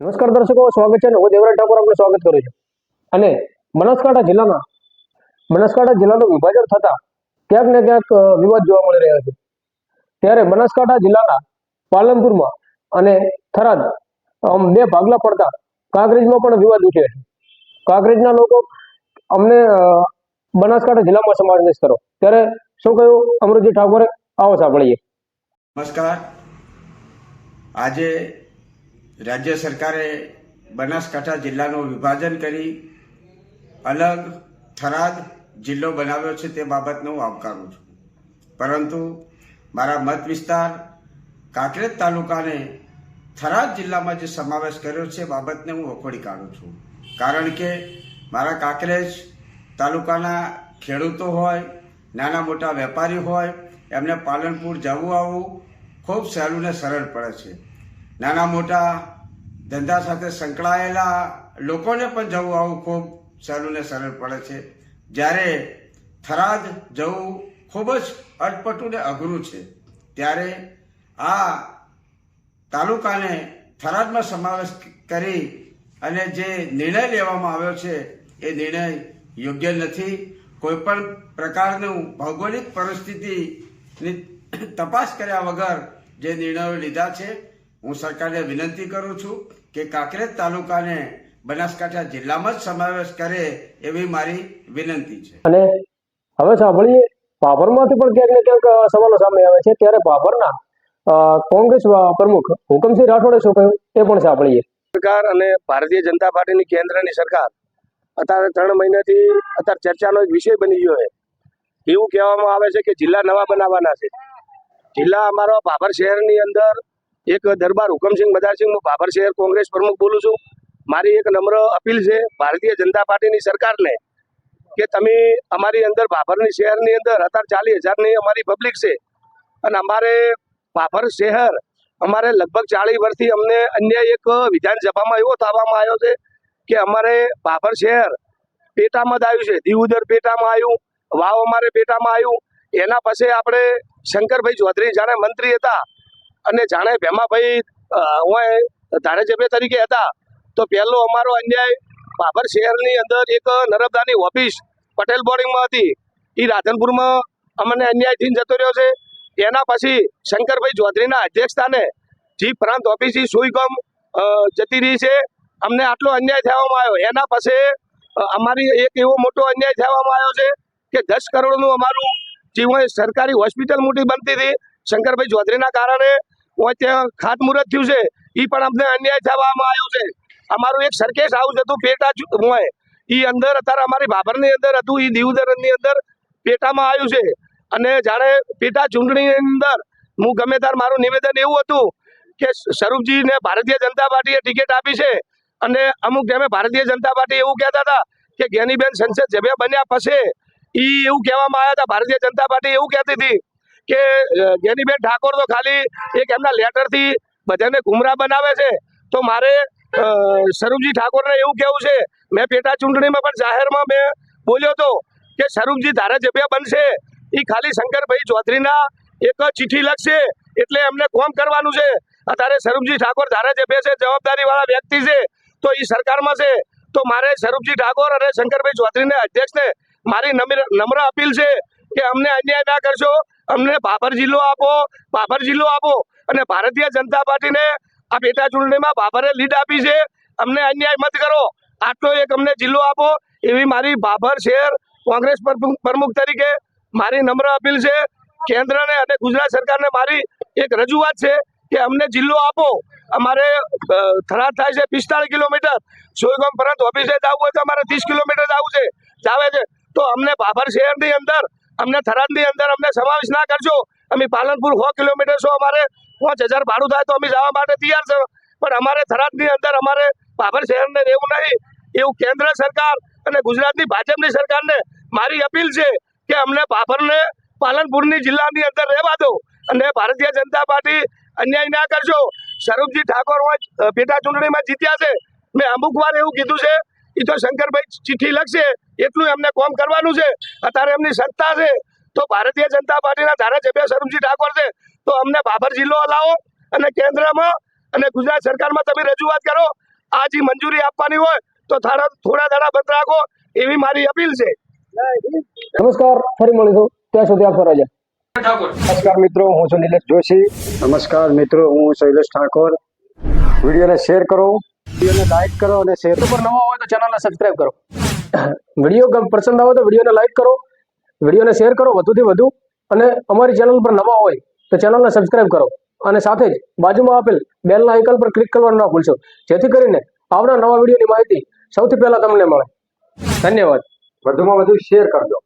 નમસ્કાર દર્શકો, સ્વાગત છે હું દેવરાજ ઠાકોર આપનું સ્વાગત કરું છું. અને બનાસકાંઠા જિલ્લાના, બનાસકાંઠા જિલ્લાનું વિભાજન થતા ક્યાંક ને ક્યાંક વિવાદ જોવા મળી રહ્યો છે. ત્યારે બનાસકાંઠા જિલ્લાના પાલનપુરમાં અને થરાદ બે ભાગલા પડતા કાંકરેજમાં પણ વિવાદ ઉઠ્યો છે. કાંકરેજના લોકો અમને બનાસકાંઠા જિલ્લામાં સમાવેશ કરો. ત્યારે શું કહ્યું? અમૃતજી ઠાકોરે? આવો સાંભળીએ. નમસ્કાર. આજે રાજ્ય સરકારે બનાસકાંઠા જિલ્લાનું વિભાજન કરી અલગ થરાદ જિલ્લો બનાવ્યો છે તે બાબતને હું આવકારું છું. પરંતુ મારા મત વિસ્તાર કાંકરેજ તાલુકાને થરાદ જિલ્લામાં જે સમાવેશ કર્યો છે બાબતને હું વખોડી કાઢું છું. કારણ કે મારા કાંકરેજ તાલુકાના ખેડૂતો હોય, નાના મોટા વેપારી હોય, એમને પાલનપુર જવું આવવું ખૂબ સહેલું ને સરળ પડે છે. નાના મોટા ધંધા સાથે સંકળાયેલા લોકોને પણ જવું આવવું ખૂબ સહેલું ને સરળ પડે છે. જ્યારે થરાદ જવું ખૂબ જ અટપટું ને અઘરું છે. ત્યારે આ તાલુકાને થરાદમાં સમાવેશ કરી અને જે નિર્ણય લેવામાં આવ્યો છે, એ નિર્ણય યોગ્ય નથી. કોઈ પણ પ્રકારનું ભૌગોલિક પરિસ્થિતિની તપાસ કર્યા વગર જે નિર્ણયો લીધા છે હું સરકારને વિનંતી કરું છું કે કાંકરેજ તાલુકાને બનાસકાંઠા જિલ્લામાં જ સમાવેશ કરે એવી મારી વિનંતી છે. અને હવે સાંભળીએ ભાભરમાંથી પણ ક્યાંક ને ક્યાંક સવાલો સામે આવે છે. ત્યારે ભાભરના કોંગ્રેસ પ્રમુખ હુકમસિંહ રાઠોડે શું કહ્યું એ પણ સાંભળીએ. સરકાર અને ભારતીય જનતા પાર્ટીની કેન્દ્રની સરકાર અત્યારે ત્રણ મહિનાથી અત્યારે ચર્ચાનો એક વિષય બની ગયો છે. એવું કહેવામાં આવે છે કે જિલ્લા નવા બનાવવાના છે. જિલ્લા અમારો ભાભર શહેરની અંદર એક દરબાર હુકમસિંહ બદારસિંહ હું ભાભર શહેર કોંગ્રેસ પ્રમુખ બોલું છું. મારી એક નમ્ર અપીલ છે ભારતીય જનતા પાર્ટીની સરકારને કે તમે અમારી અંદર ભાભરની શહેરની અંદર અત્યારે ચાલીસ હજારની અમારી પબ્લિક છે. અને અમારે ભાભર શહેર અમારે લગભગ ચાલીસ વર્ષથી અમને અન્ય એક વિધાનસભામાં એવો થવામાં આવ્યો છે કે અમારે ભાભર શહેર પેટામાં જ આવ્યું છે. દીવદર પેટામાં આવ્યું, વાવ અમારે પેટામાં આવ્યું. એના પછી આપણે શંકરભાઈ ચૌધરી જાણે મંત્રી હતા. અને જાણે ભેમાભાઈ હું ધારાસભ્ય તરીકે હતા. તો પહેલો અમારો અન્યાય બાબર શહેરની અંદર એક નર્મદાની ઓફિસ પટેલ બોર્ડિંગમાં હતી. એ રાધનપુરમાં અમને અન્યાય થઈને જતો રહ્યો છે. એના પછી શંકરભાઈ ચૌધરીના અધ્યક્ષસ્થાને જી પ્રાંત ઓફિસ સુઈગમ જતી રહી છે. અમને આટલો અન્યાય થવામાં આવ્યો. એના પછી અમારી એક એવો મોટો અન્યાય થવામાં આવ્યો છે કે દસ કરોડનું અમારું જે સરકારી હોસ્પિટલ મોટી બનતી હતી, શંકરભાઈ ચૌધરીના કારણે ત્યાં ખાતમુહૂર્ત થયું છે. એ પણ અમને અન્યાય થવામાં આવ્યો છે. અમારું એક સરકેશ હાઉસ હતું, પેટા હોય. એ અંદર અત્યારે અમારી ભાભરની અંદર હતું એ દીવદરની અંદર પેટામાં આવ્યું છે. અને જાણે પેટા ચૂંટણીની અંદર હું ગમે ત્યારે મારું નિવેદન એવું હતું કે સ્વરૂપજીને ભારતીય જનતા પાર્ટીએ ટિકિટ આપી છે. અને અમુક ટાઈમે ભારતીય જનતા પાર્ટી એવું કહેતા હતા કે જ્ઞાનીબેન સંસદ સભ્ય બન્યા પછી એ એવું કહેવામાં આવ્યા હતા, ભારતીય જનતા પાર્ટી એવું કહેતી હતી. કે જેનીબેન ઠાકોર તો ખાલી એક એમના લેટરથી બધાને ગુમરા બનાવે છે. તો મારે સ્વરૂપજી ઠાકોરને એવું કહેવું છે, મેં પેટા ચૂંટણીમાં પણ જાહેરમાં મેં બોલ્યો હતો કે સ્વરૂપજી ધારાસભ્ય બનશે. એ ખાલી શંકરભાઈ ચૌધરીના એક ચિઠ્ઠી લખશે એટલે એમને કોમ કરવાનું છે. અત્યારે સ્વરૂપજી ઠાકોર ધારાસભ્ય છે, જવાબદારીવાળા વ્યક્તિ છે. તો એ સરકારમાં છે. તો મારે સ્વરૂપજી ઠાકોર અને શંકરભાઈ ચૌધરીને અધ્યક્ષને મારી નમ્ર અપીલ છે કે અમને અન્યાય ના કરશો. અમને ભાભર જિલ્લો આપો ભાભર જિલ્લો આપો. અને ભારતીય જનતા પાર્ટીને આ પેટા ચૂંટણીમાં ભાભરે લીડ આપી છે. અમને અન્યાય મત કરો. આટલો એક અમને જિલ્લો આપો. એવી મારી ભાભર શહેર કોંગ્રેસ પ્રમુખ તરીકે મારી નમ્ર અપીલ છે. કેન્દ્રને અને ગુજરાત સરકારને મારી એક રજૂઆત છે કે અમને જિલ્લો આપો. અમારે થરાદ થાય છે પિસ્તાળીસ કિલોમીટર. સોયગામ પરંતુ ઓફિસે જવું હોય તો અમારે ત્રીસ કિલોમીટર જવું છે. જાવે છે. તો અમને ભાભર શહેરની અંદર અમને થરાદની અંદર અમને સમાવેશ ના કરજો. અમે પાલનપુર સો કિલોમીટર છો, અમારે પાંચ હજાર ભાડું થાય તો અમે જવા માટે તૈયાર છે. પણ અમારે થરાદની અંદર અમારે બાબર શહેરને રહેવું નહીં. એવું કેન્દ્ર સરકાર અને ગુજરાતની ભાજપની સરકારને મારી અપીલ છે કે અમને બાબરને પાલનપુરની જિલ્લાની અંદર રહેવા દો અને ભારતીય જનતા પાર્ટી અન્યાય ના કરજો. સ્વરૂપજી ઠાકોર પેટા ચૂંટણીમાં જીત્યા છે. મેં અમુક વાર એવું કીધું છે એ તો શંકરભાઈ ચિઠ્ઠી લખશે એટલું એમને કોમ કરવાનું છે. અત્યારે એમની સત્તા છે. તો ભારતીય જનતા પાર્ટીના ધારાસભ્ય સ્વરૂપજી ઠાકોર છે તો અમને બાબર જિલ્લો લાવો અને કેન્દ્રમાં અને ગુજરાત સરકારમાં તમે રજૂઆત કરો. આજી મંજૂરી આપવાની હોય તો થોડા થોડા ધારા બંધ રાખો એવી મારી અપીલ છે. નમસ્કાર ફરી મળીશું. ત્યાં સુધી આપ રજા નમસ્કાર મિત્રો હું છું નિલેશ જોશી. નમસ્કાર મિત્રો હું શૈલેષ ઠાકોર. વિડીયોને શેર કરો. વિડીયોને લાઈક કરો અને શેર પર નવા હોય તો ચેનલને સબસ્ક્રાઇબ કરો. વીડિયો પસંદ આવે તો વિડીયોને લાઈક કરો, વિડીયોને શેર કરો વધુથી વધુ. અને અમારી ચેનલ પર નવા હોય તો ચેનલને સબસ્ક્રાઇબ કરો. અને સાથે જ બાજુમાં આપેલ બેલના આઇકન પર ક્લિક કરવાનું ના ભૂલશો. જેથી કરીને આવનાર નવા વિડીયોની માહિતી સૌથી પહેલા તમને મળે. ધન્યવાદ. વધુમાં વધુ શેર કરજો.